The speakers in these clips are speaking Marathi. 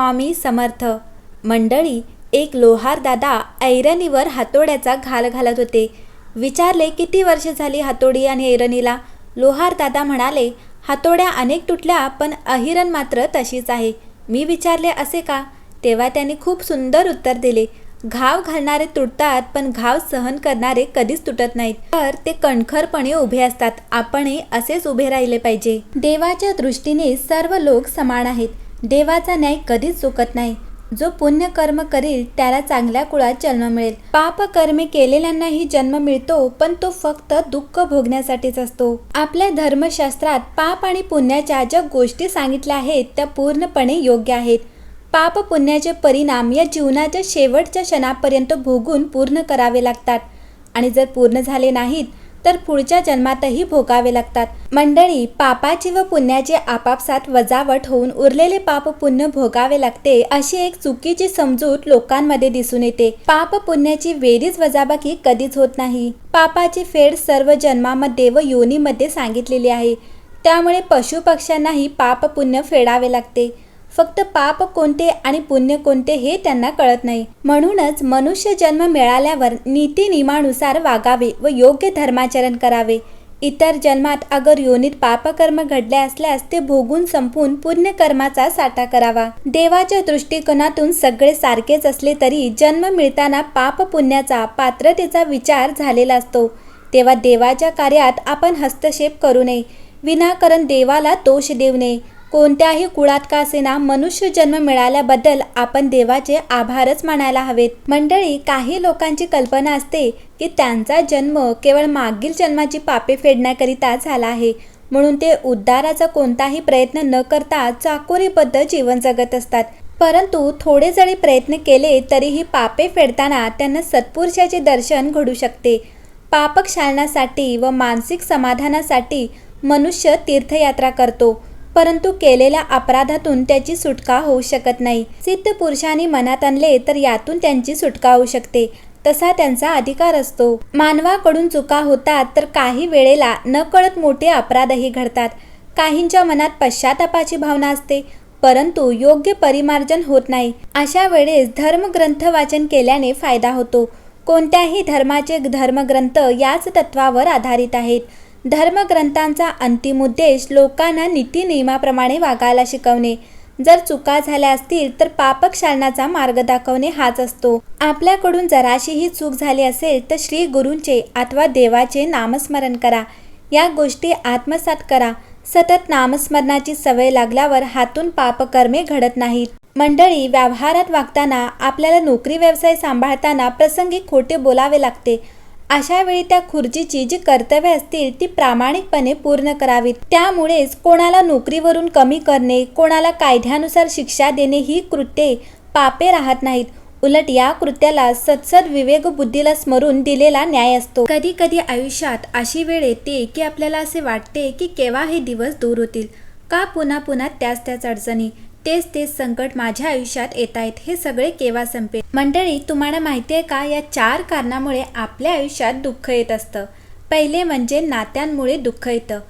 स्वामी समर्थ. मंडळी एक लोहार दादा ऐरणीवर हातोड्याचा घाल घालत होते. विचारले किती वर्ष झाली हातोडी आणि ऐरणीला? लोहार दादा म्हणाले हातोड्या अनेक तुटल्या पण अहिरण मात्र तशीच आहे. मी विचारले असे का? तेव्हा त्यांनी खूप सुंदर उत्तर दिले घाव घालणारे तुटतात पण घाव सहन करणारे कधीच तुटत नाहीत. तर ते कणखरपणे उभे असतात. आपणही असेच उभे राहिले पाहिजे. देवाच्या दृष्टीने सर्व लोक समान आहेत. देवाचा न्याय कधीच चुकत नाही. जो पुण्य कर्म करील त्याला चांगल्या कुळात जन्म मिळेल. पाप कर्मे केलेल्यांनाही जन्म मिळतो पण तो फक्त दुःख भोगण्यासाठीच असतो. आपल्या धर्मशास्त्रात पाप आणि पुण्याच्या ज्या गोष्टी सांगितल्या आहेत त्या पूर्णपणे योग्य आहेत. पाप पुण्याचे परिणाम या जीवनाच्या शेवटच्या क्षणापर्यंत भोगून पूर्ण करावे लागतात. आणि जर पूर्ण झाले नाहीत तर पुढच्या जन्मातही भोगावे लागतात. मंडळी पापाची व पुण्याची आपापसात वजावट होऊन उरलेले पाप पुण्य भोगावे लागते अशी एक चुकीची समजूत लोकांमध्ये दिसून येते. पाप पुण्याची वेरीच वजाबाकी कधीच होत नाही. पापाची फेड सर्व जन्मामध्ये व योनीमध्ये सांगितलेली आहे. त्यामुळे पशुपक्ष्यांनाही पाप पुण्य फेडावे लागते. फक्त पाप कोणते आणि पुण्य कोणते हे त्यांना कळत नाही. म्हणूनच मनुष्य जन्म मिळाल्यावर नीतीनियमानुसार वागावे व योग्य धर्माचरण करावे. इतर जन्मात अगर योनीत पापकर्म घडले असल्यास ते भोगून संपून पुण्यकर्माचा साठा करावा. देवाच्या दृष्टिकोनातून सगळे सारखेच असले तरी जन्म मिळताना पाप पुण्याचा पात्रतेचा विचार झालेला असतो. तेव्हा देवाच्या कार्यात आपण हस्तक्षेप करू नये. विनाकारण देवाला दोष देऊ नये. कोणत्याही कुळात का असेना मनुष्य जन्म मिळाल्याबद्दल आपण देवाचे आभारच मानायला हवेत. मंडळी काही लोकांची कल्पना असते की त्यांचा जन्म केवळ मागील जन्माची पापे फेडण्याकरिता झाला आहे. म्हणून ते उद्धाराचा कोणताही प्रयत्न न करता चाकोरीबद्ध जीवन जगत असतात. परंतु थोडे जरी प्रयत्न केले तरीही पापे फेडताना त्यांना सत्पुरुषाचे दर्शन घडू शकते. पापक शालनासाठी व मानसिक समाधानासाठी मनुष्य तीर्थयात्रा करतो. परंतु केलेल्या अपराधातून त्याची सुटका होऊ शकत नाही. सिद्ध पुरुषांनी मनात आणले तर यातून त्यांची सुटका होऊ शकते. तसा त्यांचा अधिकार असतो. मानवाकडून चुका होतात तर काही वेळेला नकळत मोठे अपराधही घडतात. काहींच्या मनात पश्चातापाची भावना असते. परंतु योग्य परिमार्जन होत नाही. अशा वेळेस धर्मग्रंथ वाचन केल्याने फायदा होतो. कोणत्याही धर्माचे धर्मग्रंथ याच तत्वावर आधारित आहेत. धर्मग्रंथांचा अंतिम उद्देश लोकांना नीती नियमाप्रमाणे वागायला शिकवणे. जर चुका झाल्या असतील तर पापक्षालनाचा मार्ग दाखवणे हाच असतो. आपल्याकडून जराशीही चूक झाली असेल तर श्री गुरूंचे अथवा देवाचे नामस्मरण करा. या गोष्टी आत्मसात करा. सतत नामस्मरणाची सवय लागल्यावर हातून पापकर्मे घडत नाहीत. मंडळी व्यवहारात वागताना आपल्याला नोकरी व्यवसाय सांभाळताना प्रसंगी खोटे बोलावे लागते. अशा वेळी त्या खुर्चीची जी कर्तव्य असतील ती प्रामाणिकपणे पूर्ण करावीत. त्यामुळेच कोणाला नोकरीवरून कमी करणे कोणाला कायद्यानुसार शिक्षा देणे ही कृत्ये पापे राहत नाहीत. उलट या कृत्याला सत्सद विवेक बुद्धीला स्मरून दिलेला न्याय असतो. कधी कधी आयुष्यात अशी वेळ येते की आपल्याला असे वाटते की केव्हा हे दिवस दूर होतील. का पुन्हा पुन्हा त्याच त्याच अडचणी? तेच तेच संकट माझ्या आयुष्यात येत आहेत हे सगळे केव्हा संपेल? मंडळी तुम्हाला माहिती आहे का? या चार कारणामुळे आपल्या आयुष्यात दुःख येत असतं. पहिले म्हणजे नात्यांमुळे दुःख येतं.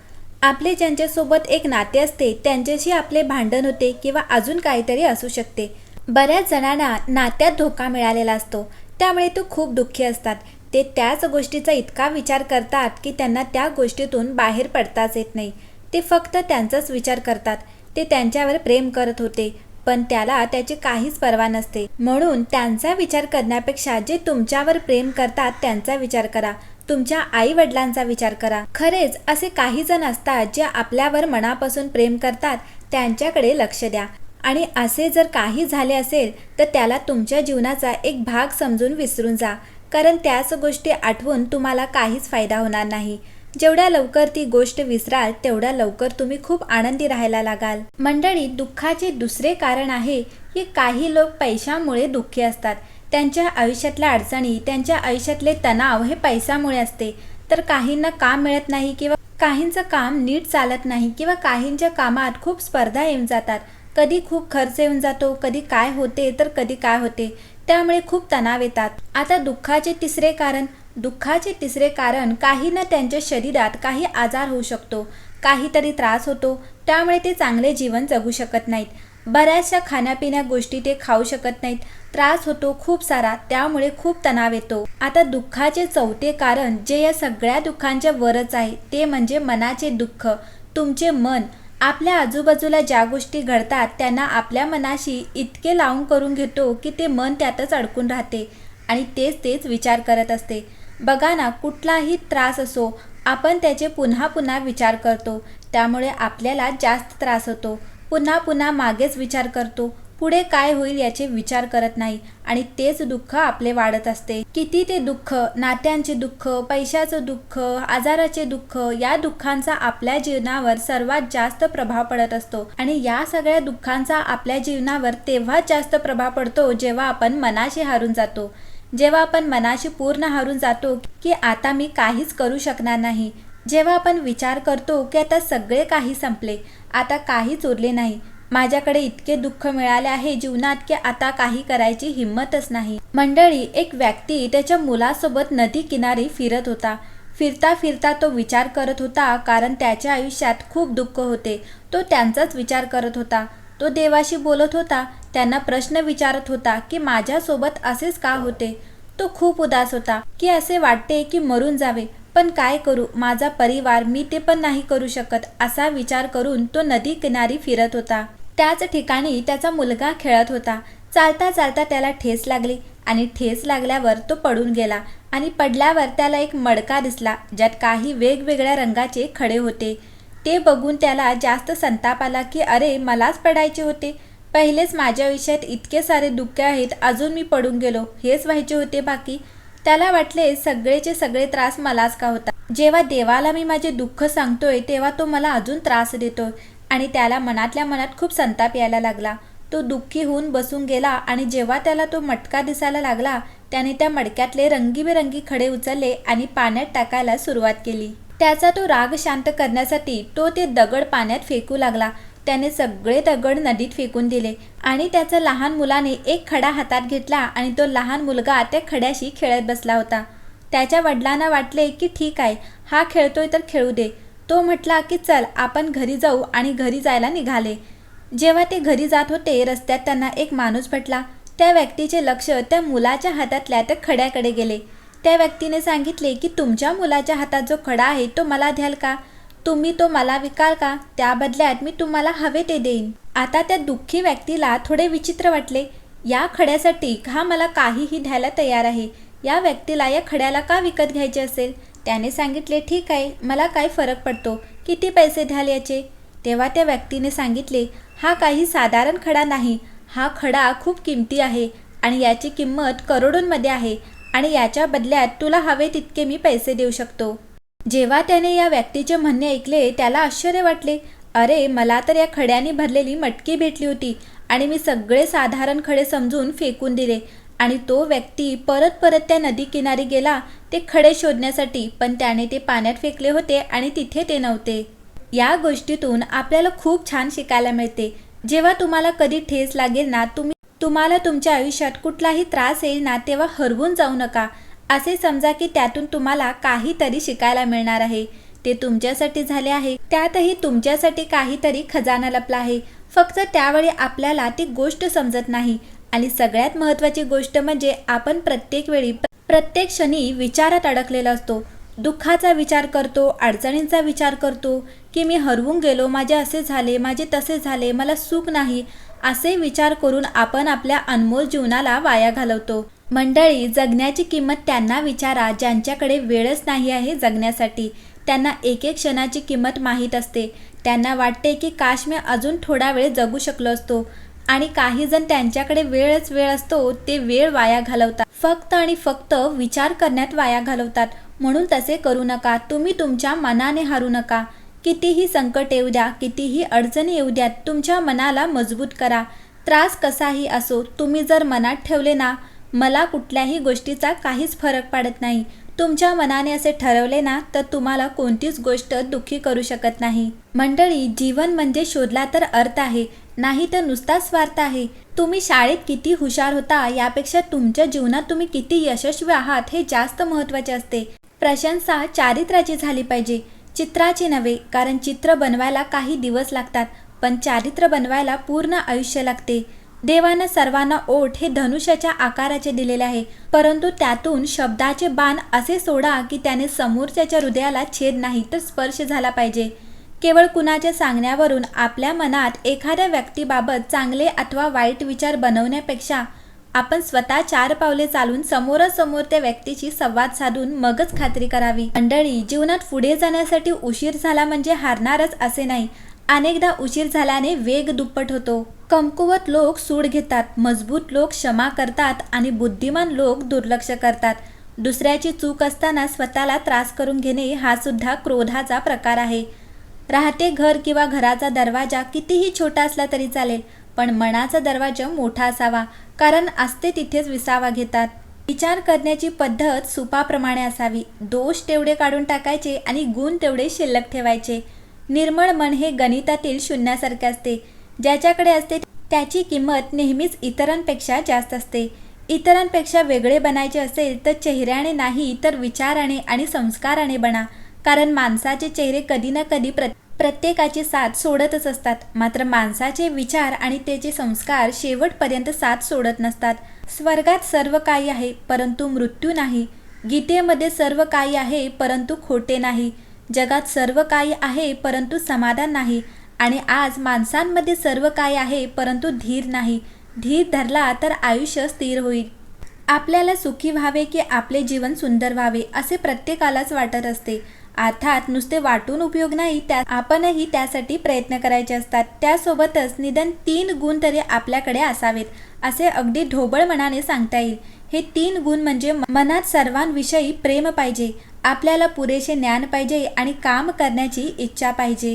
आपले ज्यांच्यासोबत एक नाते असते त्यांच्याशी आपले भांडण होते किंवा अजून काहीतरी असू शकते. बऱ्याच जणांना नात्यात धोका मिळालेला असतो. त्यामुळे तो खूप दुःखी असतात. ते त्याच गोष्टीचा इतका विचार करतात की त्यांना त्या गोष्टीतून बाहेर पडताच येत नाही. ते फक्त त्यांचाच विचार करतात. ते त्यांच्यावर प्रेम करत होते पण त्याला त्याची काहीच पर्वा नसते. म्हणून त्यांचा विचार करण्यापेक्षा जे तुमच्यावर प्रेम करतात त्यांचा विचार करा. तुमच्या आई वडिलांचा विचार करा. खरेच असे काही जण असतात जे आपल्यावर मनापासून प्रेम करतात त्यांच्याकडे लक्ष द्या. आणि असे जर काही झाले असेल तर त्याला तुमच्या जीवनाचा एक भाग समजून विसरून जा. कारण त्याच गोष्टी आठवून तुम्हाला काहीच फायदा होणार नाही. जेवढ्या लवकर ती गोष्ट विसराल तेवढ्या लवकर तुम्ही खूप आनंदी राहायला लागाल. मंडळी दुःखाचे दुसरे कारण आहे की काही लोक पैशामुळे दुःखी असतात. त्यांच्या आयुष्यातल्या अडचणी त्यांच्या आयुष्यातले तणाव हे पैशामुळे असते. तर काहींना काम मिळत नाही किंवा काहींचं काम नीट चालत नाही किंवा काहींच्या कामात खूप स्पर्धा येऊन जातात. कधी खूप खर्च येऊन जातो कधी काय होते तर कधी काय होते. त्यामुळे खूप तणाव येतात. आता दुःखाचे तिसरे कारण दुःखाचे तिसरे कारण काही ना त्यांच्या शरीरात काही आजार होऊ शकतो काहीतरी त्रास होतो त्यामुळे ते चांगले जीवन जगू शकत नाहीत. बऱ्याचशा खाण्यापिण्या गोष्टी ते खाऊ शकत नाहीत. त्रास होतो खूप सारा त्यामुळे खूप तणाव येतो. आता दुःखाचे चौथे कारण जे या सगळ्या दुःखांच्या वरच आहे ते म्हणजे मनाचे दुःख. तुमचे मन. आपल्या आजूबाजूला ज्या गोष्टी घडतात त्यांना आपल्या मनाशी इतके लावून करून घेतो की ते मन त्यातच अडकून राहते आणि तेच तेच विचार करत असते. बघा ना कुठलाही त्रास असो आपण त्याचे पुन्हा पुन्हा विचार करतो. त्यामुळे आपल्याला जास्त त्रास होतो. पुन्हा पुन्हा मागेच विचार करतो. पुढे काय होईल याचे विचार करत नाही आणि तेच दुःख आपले वाढत असते. किती ते दुःख नात्यांचे दुःख पैशाचं दुःख आजाराचे दुःख या दुःखांचा आपल्या जीवनावर सर्वात जास्त प्रभाव पडत असतो. आणि या सगळ्या दुःखांचा आपल्या जीवनावर तेव्हाच जास्त प्रभाव पडतो जेव्हा आपण मनाशी हारून जातो. जेव्हा आपण मनाशी पूर्ण हारून जातो की आता मी काहीच करू शकणार नाही जेव्हा आपण विचार करतो की आता सगळे काही संपले आता काहीच उरले नाही माझ्याकडे इतके दुःख मिळाले आहे जीवनात की आता काही करायची हिंमतच नाही. मंडळी एक व्यक्ती त्याच्या मुलासोबत नदी किनारी फिरत होता. फिरता फिरता तो विचार करत होता कारण त्याच्या आयुष्यात खूप दुःख होते. तो त्यांचाच विचार करत होता. तो देवाशी बोलत होता त्यांना प्रश्न विचारत होता की माझ्यासोबत असेच का होते? तो खूप उदास होता की असे वाटते की मरून जावे पण काय करू? माझा परिवार मी ते पण नाही करू शकत असा विचार करून तो नदी किनारी फिरत होता. त्याच ठिकाणी त्याचा मुलगा खेळत होता. चालता चालता त्याला ठेस लागली आणि ठेस लागल्यावर तो पडून गेला आणि पडल्यावर त्याला एक मडका दिसला ज्यात काही वेगवेगळ्या रंगाचे खडे होते. ते बघून त्याला जास्त संताप आला की अरे मलाच पडायचे होते. पहिलेच माझ्या आयुष्यात इतके सारे दुःख आहेत अजून मी पडून गेलो. हेच व्हायचे होते बाकी. त्याला वाटले सगळेचे सगळे त्रास मलाच का होता? जेव्हा देवाला मी माझे दुःख सांगतोय तेव्हा तो मला अजून त्रास देतोय. आणि त्याला मनातल्या मनात खूप संताप यायला लागला. तो दुःखी होऊन बसून गेला आणि जेव्हा त्याला तो मटका दिसायला लागला त्याने त्या मडक्यातले रंगीबेरंगी खडे उचलले आणि पाण्यात टाकायला सुरुवात केली. त्याचा तो राग शांत करण्यासाठी तो ते दगड पाण्यात फेकू लागला. त्याने सगळे दगड नदीत फेकून दिले आणि त्याचा लहान मुलाने एक खडा हातात घेतला आणि तो लहान मुलगा त्या खड्याशी खेळत बसला होता. त्याच्या वडिलांना वाटले की ठीक आहे हा खेळतोय तर खेळू दे. तो म्हटला की चल आपण घरी जाऊ आणि घरी जायला निघाले. जेव्हा ते घरी जात होते रस्त्यात त्यांना एक माणूस भेटला. त्या व्यक्तीचे लक्ष त्या मुलाच्या हातातल्या त्या खड्याकडे गेले. त्या व्यक्तीने सांगितले की तुमच्या मुलाच्या हातात जो खडा आहे तो मला द्याल का? तुम्ही तो मला विकाल का? त्या बदल्यात मी तुम्हाला हवे ते देईन. आता त्या दुःखी व्यक्तीला थोडे विचित्र वाटले. या खड्यासाठी हा मला काहीही द्यायला तयार आहे. या व्यक्तीला या खड्याला का विकत घ्यायचे असेल? त्याने सांगितले ठीक आहे मला काय फरक पडतो. किती पैसे द्याल याचे? तेव्हा त्या व्यक्तीने सांगितले हा काही साधारण खडा नाही. हा खडा खूप किमती आहे आणि याची किंमत करोडोंमध्ये आहे. आणि याच्या बदल्यात तुला हवे तितके मी पैसे देऊ शकतो. जेव्हा त्याने या व्यक्तीचे म्हणणे ऐकले त्याला आश्चर्य वाटले. अरे मला तर या खड्याने भरलेली मटकी भेटली होती आणि मी सगळे साधारण खडे समजून फेकून दिले. आणि तो व्यक्ती परत परत त्या नदी किनारी गेला ते खडे शोधण्यासाठी. पण त्याने ते पाण्यात फेकले होते आणि तिथे ते नव्हते. या गोष्टीतून आपल्याला खूप छान शिकायला मिळते. जेव्हा तुम्हाला कधी ठेस लागेल ना तुम्ही तुम्हाला तुमच्या आयुष्यात कुठलाही त्रास येईल ना तेव्हा हरवून जाऊ नका. असे समजा की त्यातून तुम्हाला काहीतरी शिकायला मिळणार आहे. ते तुमच्यासाठी झाले आहे. त्यातही तुमच्यासाठी काहीतरी खजाना लपला आहे. फक्त त्यावेळी आपल्याला ती गोष्ट समजत नाही. आणि सगळ्यात महत्त्वाची गोष्ट म्हणजे आपण प्रत्येक वेळी प्रत्येक क्षणी विचारात अडकलेला असतो. दुःखाचा विचार करतो अडचणींचा विचार करतो की मी हरवून गेलो माझे असे झाले माझे तसे झाले मला सुख नाही. असे विचार करून आपण आपल्या अनमोल जीवनाला वाया घालवतो. मंडळी जगण्याची किंमत त्यांना विचारा ज्यांच्याकडे वेळच नाही आहे जगण्यासाठी. त्यांना एक एक क्षणाची किंमत माहीत असते. त्यांना वाटते की काश मी अजून थोडा वेळ जगू शकलो असतो. आणि काही जण त्यांच्याकडे वेळच वेळ असतो ते वेळ वाया घालवतात. फक्त आणि फक्त विचार करण्यात वाया घालवतात. म्हणून तसे करू नका. तुम्ही तुमच्या मनाने हारू नका. कितीही संकट येऊ द्या कितीही अडचणी येऊ द्या तुमच्या मनाला मजबूत करा. त्रास कसाही असो तुम्ही जर मनात ठेवले ना मला कुठल्याही गोष्टीचा काहीच फरक पडत नाही. तुमच्या मनाने असे ठरवले ना तर तुम्हाला कोणतीच गोष्ट दुःखी करू शकत नाही. मंडळी जीवन म्हणजे शोधला तर अर्थ आहे नाही तर नुसता स्वार्थ आहे. तुम्ही शाळेत किती हुशार होता यापेक्षा तुमच्या जीवनात तुम्ही किती यशस्वी आहात हे जास्त महत्त्वाचे असते. प्रशंसा चारित्र्याची झाली पाहिजे. चित्राची नव्हे कारण चित्र बनवायला काही दिवस लागतात पण चारित्र्य बनवायला पूर्ण आयुष्य लागते. देवानं सर्वांना ओठ हे धनुष्याच्या आकाराचे दिलेले आहे परंतु त्यातून शब्दाचे बाण असे सोडा की त्याने समोरच्याच्या हृदयाला छेद नाही तर स्पर्श झाला पाहिजे. केवळ कुणाच्या सांगण्यावरून आपल्या मनात एखाद्या व्यक्तीबाबत चांगले अथवा वाईट विचार बनवण्यापेक्षा आपण स्वतः चार पावले चालून समोरासमोर त्या व्यक्तीशी संवाद साधून मगच खात्री करावी. मंडळी जीवनात पुढे जाण्यासाठी उशीर झाला म्हणजे हारणारच असे नाही. अनेकदा उशीर झाल्याने वेग दुप्पट होतो. कमकुवत लोक सूड घेतात मजबूत लोक क्षमा करतात आणि बुद्धिमान लोक दुर्लक्ष करतात. दुसऱ्याची चूक असताना स्वतःला त्रास करून घेणे हा सुद्धा क्रोधाचा प्रकार आहे. राहते घर किंवा घराचा दरवाजा कितीही छोटा असला तरी चालेल पण मनाचा दरवाजा मोठा असावा कारण असते तिथेच विसावा घेतात. विचार करण्याची पद्धत सुपाप्रमाणे असावी. दोष तेवढे काढून टाकायचे आणि गुण तेवढे शिल्लक ठेवायचे. निर्मळ मन हे गणितातील शून्यासारखे असते. ज्याच्याकडे असते त्याची किंमत नेहमीच इतरांपेक्षा जास्त असते. इतरांपेक्षा वेगळे बनायचे असेल तर चेहऱ्याने नाही तर विचाराने आणि संस्काराने बना. कारण माणसाचे चेहरे कधी ना कधी प्र प्रत्येकाची साथ सोडतच असतात. मात्र माणसाचे विचार आणि त्याचे संस्कार शेवटपर्यंत साथ सोडत नसतात. स्वर्गात सर्व काही आहे परंतु मृत्यू नाही. गीतेमध्ये सर्व काही आहे परंतु खोटे नाही. जगात सर्व काही आहे परंतु समाधान नाही. आणि आज माणसांमध्ये सर्व काही आहे परंतु धीर नाही. धीर धरला तर आयुष्य स्थिर होईल. आपल्याला सुखी व्हावे की आपले जीवन सुंदर व्हावे असे प्रत्येकालाच वाटत असते. अर्थात नुसते वाटून उपयोग नाही त्या आपणही त्यासाठी प्रयत्न करायचे असतात. त्यासोबतच निदान तीन गुण तरी आपल्याकडे असावेत असे अगदी ढोबळ मनाने सांगता येईल. हे तीन गुण म्हणजे मनात सर्वांविषयी प्रेम पाहिजे आपल्याला पुरेसे ज्ञान पाहिजे आणि काम करण्याची इच्छा पाहिजे.